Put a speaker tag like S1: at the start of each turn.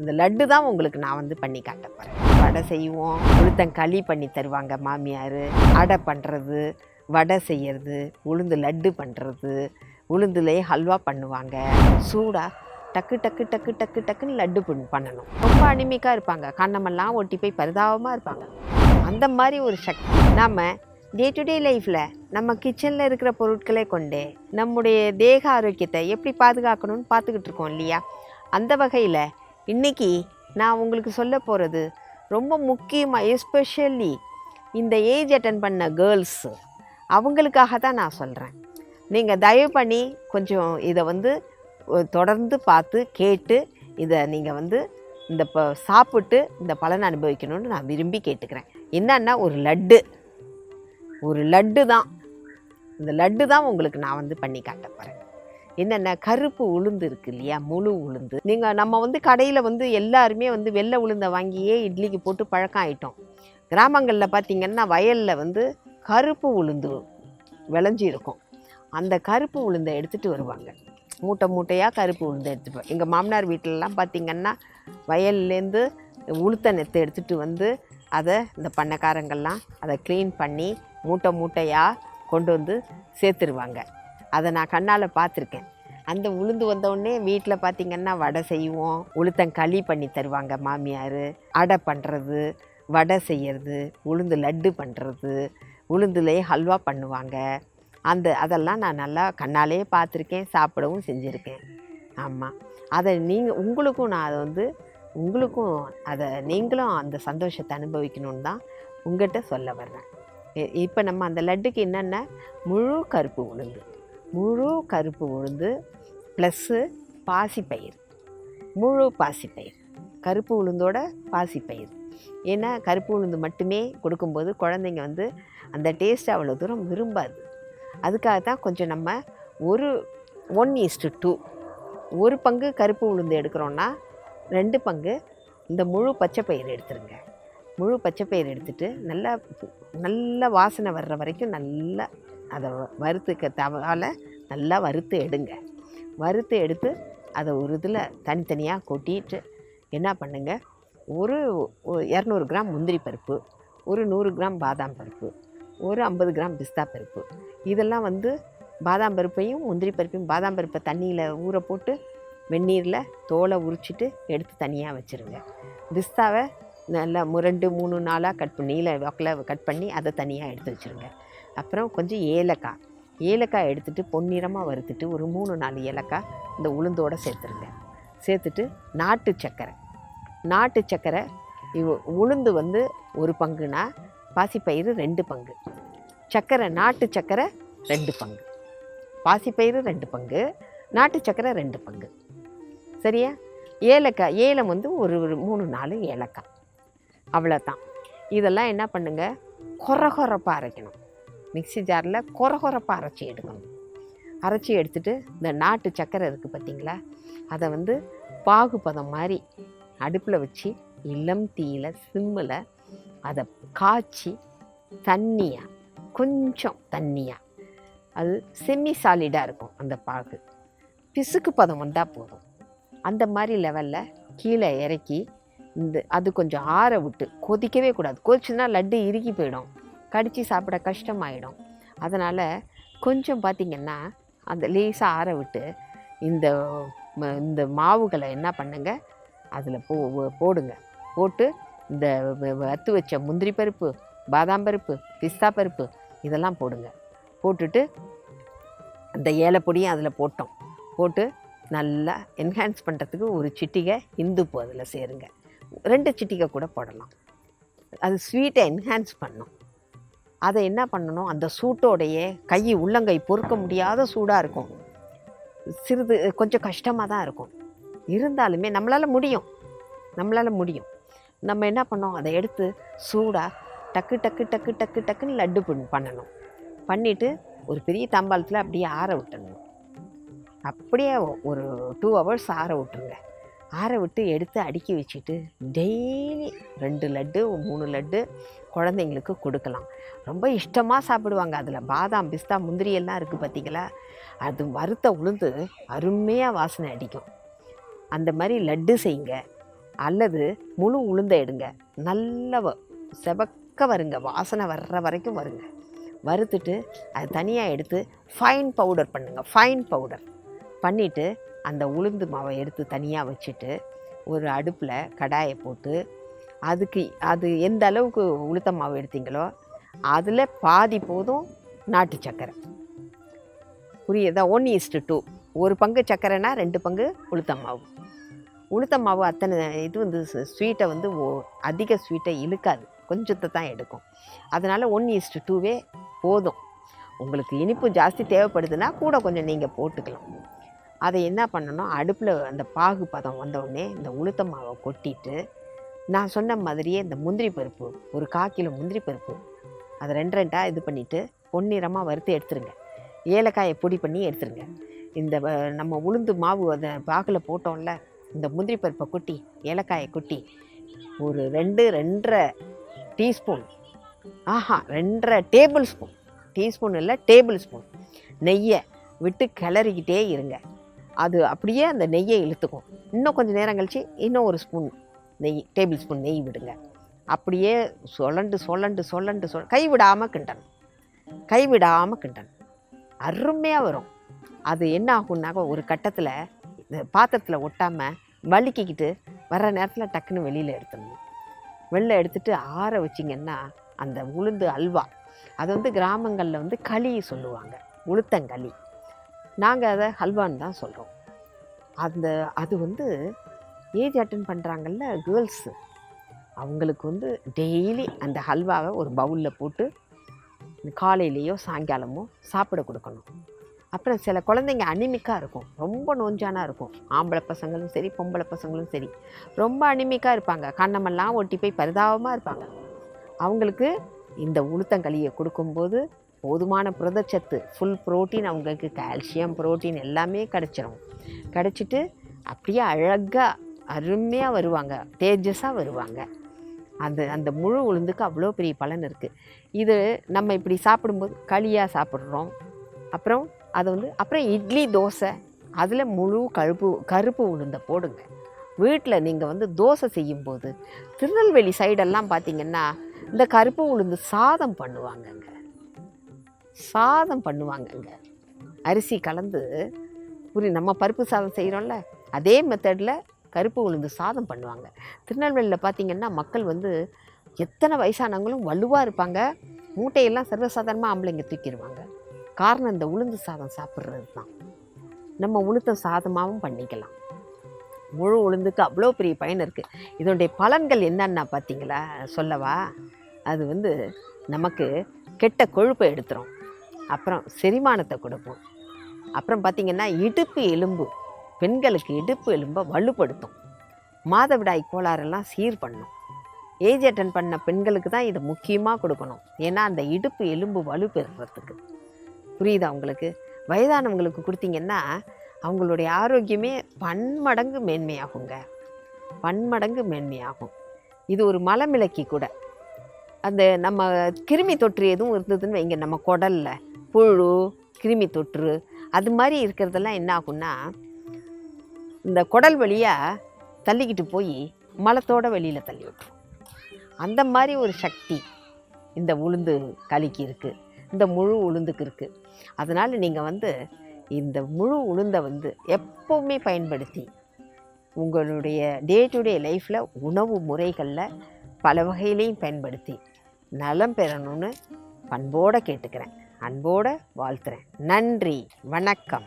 S1: இந்த லட்டு தான் உங்களுக்கு நான் வந்து பண்ணி காட்ட போகிறேன் வடை செய்வோம். உளுத்தங்களி பண்ணி தருவாங்க மாமியார். அடை பண்ணுறது வடை செய்கிறது உளுந்து லட்டு பண்ணுறது உளுந்துலேயே ஹல்வா பண்ணுவாங்க. சூடாக டக்கு டக்கு டக்கு டக்கு டக்குன்னு லட்டு பண்ணணும். ரொம்ப அனிமிக்காக இருப்பாங்க. கண்ணமெல்லாம் ஒட்டி போய் பரிதாபமாக இருப்பாங்க. அந்த மாதிரி ஒரு சக்தி நாம் டே டு டே லைஃப்பில் நம்ம கிச்சனில் இருக்கிற பொருட்களை கொண்டே நம்முடைய தேக ஆரோக்கியத்தை எப்படி பாதுகாக்கணும்னு பார்த்துக்கிட்டு இருக்கோம் இல்லையா? அந்த வகையில் இன்றைக்கி நான் உங்களுக்கு சொல்ல போகிறது ரொம்ப முக்கியமாக எஸ்பெஷலி இந்த ஏஜ் அட்டன் பண்ண கேர்ள்ஸு அவங்களுக்காக தான் நான் சொல்கிறேன் நீங்கள் தயவு பண்ணி கொஞ்சம் இதை வந்து தொடர்ந்து பார்த்து கேட்டு இதை நீங்கள் வந்து இந்த ப சாப்பிட்டு இந்த பலனை அனுபவிக்கணும்னு நான் விரும்பி கேட்டுக்கிறேன். என்னன்னா ஒரு லட்டு. ஒரு லட்டு தான். இந்த லட்டு தான் உங்களுக்கு நான் வந்து பண்ணி காட்ட போகிறேன் என்னென்ன கருப்பு உளுந்து இருக்கு இல்லையா? முழு உளுந்து. நீங்கள் நம்ம வந்து கடையில் வந்து எல்லாருமே வந்து வெள்ளை உளுந்தை வாங்கியே இட்லிக்கு போட்டு பழக்கம் ஆகிட்டோம் கிராமங்களில் பார்த்தீங்கன்னா வயலில் வந்து கருப்பு உளுந்து விளைஞ்சி இருக்கும் அந்த கருப்பு உளுந்தை எடுத்துகிட்டு வருவாங்க. மூட்டை மூட்டையாக கருப்பு உளுந்தை எடுத்துகிட்டு எங்கள் மாமனார் வீட்டிலலாம் பார்த்திங்கன்னா வயல்லேருந்து உளுத்த நெத்தை எடுத்துகிட்டு வந்து அதை இந்த பண்ணக்காரங்கள்லாம் அதை க்ளீன் பண்ணி மூட்டை மூட்டையாக கொண்டு வந்து சேர்த்துருவாங்க. அதை நான் கண்ணால் பார்த்துருக்கேன். அந்த உளுந்து வந்தவுடனே வீட்டில் பார்த்தீங்கன்னா வடை செய்வோம். உளுத்தங்களி பண்ணி தருவாங்க மாமியார். அடை பண்ணுறது வடை செய்கிறது உளுந்து லட்டு பண்ணுறது உளுந்துலேயே ஹல்வா பண்ணுவாங்க. அந்த அதெல்லாம் நான் நல்லா கண்ணாலே பார்த்துருக்கேன் சாப்பிடவும் செஞ்சுருக்கேன். ஆமாம் அதை நீங்கள் உங்களுக்கும் நான் அதை வந்து உங்களுக்கும் அதை நீங்களும் அந்த சந்தோஷத்தை அனுபவிக்கணும்னு தான் உங்கள்கிட்ட சொல்ல வர்றேன். இப்போ நம்ம அந்த லட்டுக்கு என்னென்ன முழு கருப்பு உளுந்து. முழு கருப்பு உளுந்து ப்ளஸ்ஸு பாசிப்பயிர் முழு பாசிப்பயிர் கருப்பு உளுந்தோட பாசிப்பயிர் ஏன்னா கருப்பு உளுந்து மட்டுமே கொடுக்கும்போது குழந்தைங்க வந்து அந்த டேஸ்ட்டை அவ்வளோ தூரம் விரும்பாது. அதுக்காக தான் கொஞ்சம் நம்ம ஒரு ஒன் ஈஸ்டு டூ ஒரு பங்கு கருப்பு உளுந்து எடுக்கிறோன்னா ரெண்டு பங்கு இந்த முழு பச்சை பயிர் எடுத்துருங்க. முழு பச்சை பயிர் எடுத்துகிட்டு நல்லா நல்ல வாசனை வர்ற வரைக்கும் நல்லா அதை வறுத்துக்க தவால் நல்லா வறுத்து எடுங்க. வறுத்து எடுத்து அதை ஒரு இதில் தனித்தனியாக கொட்டிட்டு என்ன பண்ணுங்கள் ஒரு இரநூறு கிராம் முந்திரி பருப்பு ஒரு நூறு கிராம் பாதாம் பருப்பு ஒரு ஐம்பது கிராம் பிஸ்தா பருப்பு. இதெல்லாம் வந்து பாதாம் பருப்பையும் முந்திரி பருப்பையும் பாதாம் பருப்பை தண்ணியில் ஊற போட்டு வெந்நீரில் தோலை உரிச்சிட்டு எடுத்து தனியாக வச்சுருங்க. பிஸ்தாவை நல்லா முரண்டு மூணு நாளாக கட் பண்ணி நீல வாக்கில் கட் பண்ணி அதை தனியாக எடுத்து வச்சுருங்க. அப்புறம் கொஞ்சம் ஏலக்காய். ஏலக்காய் எடுத்துகிட்டு பொன்னிறமாக வறுத்துட்டு ஒரு மூணு நாலு ஏலக்காய் இந்த உளுந்தோடு சேர்த்துருங்க. சேர்த்துட்டு நாட்டு சர்க்கரை நாட்டு சர்க்கரை இவ் உளுந்து வந்து ஒரு பங்குனா பாசிப்பயிறு ரெண்டு பங்கு. சர்க்கரை நாட்டு சர்க்கரை ரெண்டு பங்கு. பாசிப்பயிறு ரெண்டு பங்கு நாட்டு சர்க்கரை ரெண்டு பங்கு. சரியா? ஏலக்காய் ஏலம் வந்து ஒரு ஒரு மூணு நாலு ஏலக்காய். அவ்வளோதான் இதெல்லாம் என்ன பண்ணுங்கள் கொர கொரப்பாக அரைக்கணும். மிக்ஸி ஜாரில் கொர கொரப்பாக அரைச்சி எடுக்கணும். அரைச்சி எடுத்துட்டு இந்த நாட்டு சர்க்கரை இருக்குது பார்த்தீங்களா? அதை வந்து பாகுபதம் மாதிரி அடுப்பில் வச்சு இளம் தீயில் சிம்மில் அதை காய்ச்சி தண்ணியாக கொஞ்சம் தண்ணியாக அது செமி சாலிடாக இருக்கும் அந்த பாகு. பிசுக்கு பதம் வந்தால் போதும். அந்த மாதிரி லெவலில் கீழே இறக்கி இந்த அது கொஞ்சம் ஆற விட்டு கொதிக்கவே கூடாது. கொதிச்சுன்னா லட்டு இறுகி போயிடும். கடித்து சாப்பிட கஷ்டமாயிடும். அதனால் கொஞ்சம் பார்த்திங்கன்னா அந்த லேசாக ஆற விட்டு இந்த இந்த மாவுகளை என்ன பண்ணுங்கள் அதில் போ போடுங்க. போட்டு இந்த வ- வச்ச முந்திரி பருப்பு பாதாம் பருப்பு பிஸ்தா பருப்பு இதெல்லாம் போடுங்க. போட்டுட்டு அந்த ஏலப்பொடியும் அதில் போட்டோம். போட்டு நல்லா என்ஹான்ஸ் பண்ணுறதுக்கு ஒரு சிட்டிகை இந்துப்பு அதில் சேருங்க. ரெண்டு சிட்டிகை கூட போடலாம். அது ஸ்வீட்டை என்ஹான்ஸ் பண்ணும். அதை என்ன பண்ணணும்? அந்த சூட்டோடையே கை உள்ளங்கை பொறுக்க முடியாத சூடாக இருக்கும். சிறிது கொஞ்சம் கஷ்டமாக தான் இருக்கும். இருந்தாலுமே நம்மளால் முடியும். நம்மளால் முடியும். நம்ம என்ன பண்ணோம் அதை எடுத்து சூடாக டக்கு டக்கு டக்கு டக்கு டக்குன்னு லட்டு பண் பண்ணணும். பண்ணிவிட்டு ஒரு பெரிய தாம்பாளத்தில் அப்படியே ஆற விட்டுறணும். அப்படியே ஒரு டூ ஹவர்ஸ் ஆற விட்டுருங்க. ஆற விட்டு எடுத்து அடுக்கி வச்சுட்டு டெய்லி ரெண்டு லட்டு மூணு லட்டு குழந்தைங்களுக்கு கொடுக்கலாம். ரொம்ப இஷ்டமாக சாப்பிடுவாங்க. அதில் பாதாம் பிஸ்தா முந்திரி எல்லாம் இருக்குது பார்த்தீங்களா அது வறுத்த உளுந்து அருமையாக வாசனை அடிக்கும். அந்த மாதிரி லட்டு செய்யுங்க. அல்லது முழு உளுந்த எடுங்க. நல்ல வ- செவக்க வருங்க. வாசனை வர்ற வரைக்கும் வருங்க. வறுத்துட்டு அது தனியாக எடுத்து ஃபைன் பவுடர் பண்ணுங்கள் ஃபைன் பவுடர் பண்ணிவிட்டு அந்த உளுந்து மாவை எடுத்து தனியாக வச்சுட்டு ஒரு அடுப்பில் கடாயை போட்டு அதுக்கு அது எந்த அளவுக்கு உளுத்த மாவு எடுத்தீங்களோ அதில் பாதி போதும் நாட்டு சக்கரை. புரியுதா? ஒன் ஈஸ்ட்டு டூ ஒரு பங்கு சக்கரைனா ரெண்டு பங்கு உளுத்த மாவு. உளுத்த மாவு அத்தனை இது வந்து ஸ்வீட்டை வந்து ஓ- அதிக ஸ்வீட்டை இழுக்காது. கொஞ்சத்தை தான் எடுக்கும். அதனால் ஒன் ஈஸ்ட்டு டூவே போதும். உங்களுக்கு இனிப்பு ஜாஸ்தி தேவைப்படுதுன்னா கூட கொஞ்சம் நீங்கள் போட்டுக்கலாம். அதை என்ன பண்ணணும்? அடுப்பில் அந்த பாகு பதம் வந்தவுடனே இந்த உளுத்த மாவை கொட்டிட்டு நான் சொன்ன மாதிரியே இந்த முந்திரி பருப்பு ஒரு கால் கிலோ முந்திரி பருப்பு அதை ரெண்டு ரெண்டாக இது பண்ணிவிட்டு பொன்னிறமாக வறுத்து எடுத்துருங்க. ஏலக்காயை பொடி பண்ணி எடுத்துருங்க. இந்த வ- நம்ம உளுந்து மாவு அதை பாகில் போட்டோம்ல இந்த முந்திரி பருப்பை கொட்டி ஏலக்காயை கொட்டி ஒரு ரெண்டு ரெண்டரை டீஸ்பூன் ஆஹா ரெண்டரை டேபிள் ஸ்பூன் டீஸ்பூன் இல்லை டேபிள் ஸ்பூன் நெய்யை விட்டு கிளறிக்கிட்டே இருங்க. அது அப்படியே அந்த நெய்யை இழுத்துக்கும். இன்னும் கொஞ்சம் நேரம் கழித்து இன்னும் ஒரு ஸ்பூன் நெய் டேபிள் ஸ்பூன் நெய் விடுங்க. அப்படியே சொலண்டு சொலண்டு சொலண்டு சொல் கைவிடாமல் கிண்டணும். கைவிடாமல் கிண்டணும். அருமையாக வரும். அது என்ன ஆகும்னாக்க ஒரு கட்டத்தில் இந்த பாத்திரத்தில் ஒட்டாமல் வலிக்கிக்கிட்டு வர்ற நேரத்தில் டக்குன்னு வெளியில் எடுத்துடணும். வெளில எடுத்துட்டு ஆற வச்சிங்கன்னா அந்த உளுந்து அல்வா அது வந்து கிராமங்களில் வந்து களி சொல்லுவாங்க. உளுத்தங்களி. நாங்கள் அதை ஹல்வான்னு தான் சொல்கிறோம் அந்த அது வந்து ஏஜ் அட்டன் பண்ணுறாங்கல்ல கேர்ள்ஸு அவங்களுக்கு வந்து டெய்லி அந்த ஹல்வாவை ஒரு பவுலில் போட்டு காலையிலேயோ சாயங்காலமோ சாப்பிட கொடுக்கணும். அப்புறம் சில குழந்தைங்க அனிமிக்காக இருக்கும். ரொம்ப நோஞ்சானா இருக்கும். ஆம்பளை பசங்களும் சரி பொம்பளை பசங்களும் சரி. ரொம்ப அனிமிக்காக இருப்பாங்க. கண்ணமெல்லாம் ஒட்டி போய் பரிதாபமாக இருப்பாங்க. அவங்களுக்கு இந்த உளுத்தங்களியை கொடுக்கும்போது போதுமான புரதச்சத்து ஃபுல் புரோட்டீன் அவங்களுக்கு கால்சியம் புரோட்டீன் எல்லாமே கிடச்சிரும். கிடச்சிட்டு அப்படியே அழகாக அருமையாக வருவாங்க. தேஜஸாக வருவாங்க. அந்த அந்த முழு உளுந்துக்கு அவ்வளோ பெரிய பலன் இருக்குது இது நம்ம இப்படி சாப்பிடும்போது களியாக சாப்பிட்றோம். அப்புறம் அதை வந்து அப்புறம் இட்லி தோசை அதில் முழு கருப்பு கருப்பு உளுந்தை போடுங்க. வீட்டில் நீங்கள் வந்து தோசை செய்யும்போது திருநெல்வேலி சைடெல்லாம் பார்த்தீங்கன்னா இந்த கருப்பு உளுந்து சாதம் பண்ணுவாங்கங்க. சாதம் பண்ணுவாங்கங்க. அரிசி கலந்து புரி நம்ம பருப்பு சாதம் செய்கிறோம்ல அதே மெத்தடில் கருப்பு உளுந்து சாதம் பண்ணுவாங்க. திருநெல்வேலியில் பார்த்திங்கன்னா மக்கள் வந்து எத்தனை வயசானவங்களும் வலுவாக இருப்பாங்க. மூட்டையெல்லாம் சர்வசாதாரணமாக ஆம்பளைங்க தூக்கிடுவாங்க காரணம் இந்த உளுந்து சாதம் சாப்பிட்றது தான் நம்ம உளுத்த சாதமாகவும் பண்ணிக்கலாம். முழு உளுந்துக்கு அவ்வளோ பெரிய பயன் இருக்குது இதனுடைய பலன்கள் என்னன்னா பார்த்தீங்களா சொல்லவா? அது வந்து நமக்கு கெட்ட கொழுப்பை எடுத்துரும். அப்புறம் செரிமானத்தை கொடுப்போம். அப்புறம் பார்த்திங்கன்னா இடுப்பு எலும்பு. பெண்களுக்கு இடுப்பு எலும்பை வலுப்படுத்தும். மாதவிடாய் கோளாறெல்லாம் சீர் பண்ணும். ஏஜ் அட்டன் பண்ண பெண்களுக்கு தான் இதை முக்கியமாக கொடுக்கணும். ஏன்னா அந்த இடுப்பு எலும்பு வலு பெறுறதுக்கு. புரியுதா உங்களுக்கு? வயதானவங்களுக்கு கொடுத்தீங்கன்னா அவங்களுடைய ஆரோக்கியமே பன்மடங்கு மேன்மையாகுங்க. பன்மடங்கு மேன்மையாகும். இது ஒரு மலமிளக்கி கூட. அந்த நம்ம கிருமி தொற்று எதுவும் இருந்ததுன்னு வைங்க நம்ம குடலில். புழு கிருமி தொற்று அது மாதிரி இருக்கிறதெல்லாம் என்ன ஆகும்னா இந்த குடல் வழியாக தள்ளிக்கிட்டு போய் மலத்தோட வெளியில் தள்ளி விட்டுரும். அந்த மாதிரி ஒரு சக்தி இந்த உளுந்து களிக்கு இருக்குது இந்த முழு உளுந்துக்கு இருக்குது அதனால் நீங்கள் வந்து இந்த முழு உளுந்தை வந்து எப்போவுமே பயன்படுத்தி உங்களுடைய டே டு டே லைஃப்பில் உணவு முறைகளில் பல வகையிலையும் பயன்படுத்தி நலம் பெறணும்னு பண்போடு கேட்டுக்கிறேன். அன்போடு வாழ்த்துறேன். நன்றி. வணக்கம்.